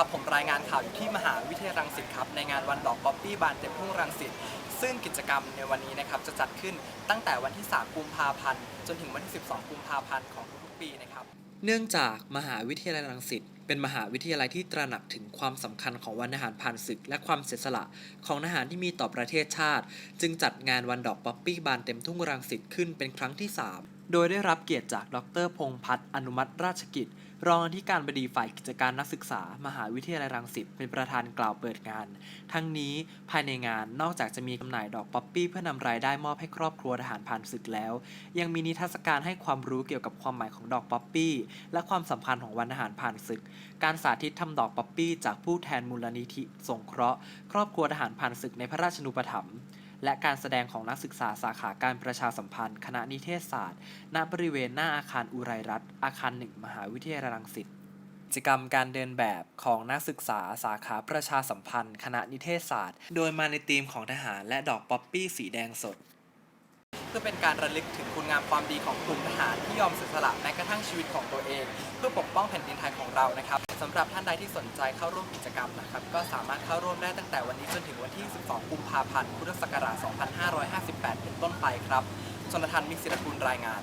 ครับผมรายงานข่าวอยู่ที่มหาวิทยาลัยรังสิตครับในงานวันดอกป๊อปปี้บานเต็มทุ่งรังสิตซึ่งกิจกรรมในวันนี้นะครับจะจัดขึ้นตั้งแต่วันที่ 3 กุมภาพันธ์ จนถึงวันที่ 12 กุมภาพันธ์ของทุกๆปีนะครับ เนื่องจากมหาวิทยาลัยรังสิตเป็นมหาวิทยาลัยที่ตระหนักถึงความสำคัญของวันทหารผ่านศึก และความเสียสละของทหารที่มีต่อประเทศชาติ จึงจัดงานวันดอกป๊อปปี้บานเต็มทุ่งรังสิตขึ้นเป็นครั้งที่ 3 โดยได้รับเกียรติจากดรพงษ์พัฒน์อนุมัติราชกิจ รองอธิการบดีฝ่ายกิจการนักศึกษา มหาวิทยาลัยรังสิตเป็นประธานกล่าวเปิดงาน ทั้งนี้ภายในงานนอกจากจะมีจำหน่ายดอกป๊อปปี้เพื่อนำรายได้มอบให้ครอบครัวทหารผ่านศึกแล้ว ยังมีนิทรรศการให้ความรู้เกี่ยวกับความหมายของดอกป๊อปปี้ และความสำคัญของวันทหารผ่านศึก การสาธิตทำดอกป๊อปปี้ จากผู้แทนมูลนิธิสงเคราะห์ ครอบครัวทหารผ่านศึกในพระราชนูปถัมภ์ และการแสดงของนักศึกษาสาขาการประชาสัมพันธ์ คณะนิเทศศาสตร์ ณ บริเวณหน้าอาคารอุไรรัตน์อาคารหนึ่งมหาวิทยาลัยรังสิตกิจกรรมการเดินแบบของนักศึกษาสาขาประชาสัมพันธ์ คณะนิเทศศาสตร์ โดยมาในธีมของทหารและดอกป๊อปปี้สีแดงสด เพื่อเป็นการระลึกถึงคุณงามความดีของกลุ่มทหารที่ยอมเสียสละแม้กระทั่งชีวิตของตัวเอง เพื่อปกป้องแผ่นดินไทยของเรานะครับสำหรับท่านใดที่สนใจเข้าร่วมกิจกรรมนะครับ ก็สามารถเข้าร่วมได้ตั้งแต่วันนี้จนถึงวันที่ 12 กุมภาพันธ์ พุทธศักราช 2558 เป็นต้นไปครับชนทันมิกศิรกุลรายงาน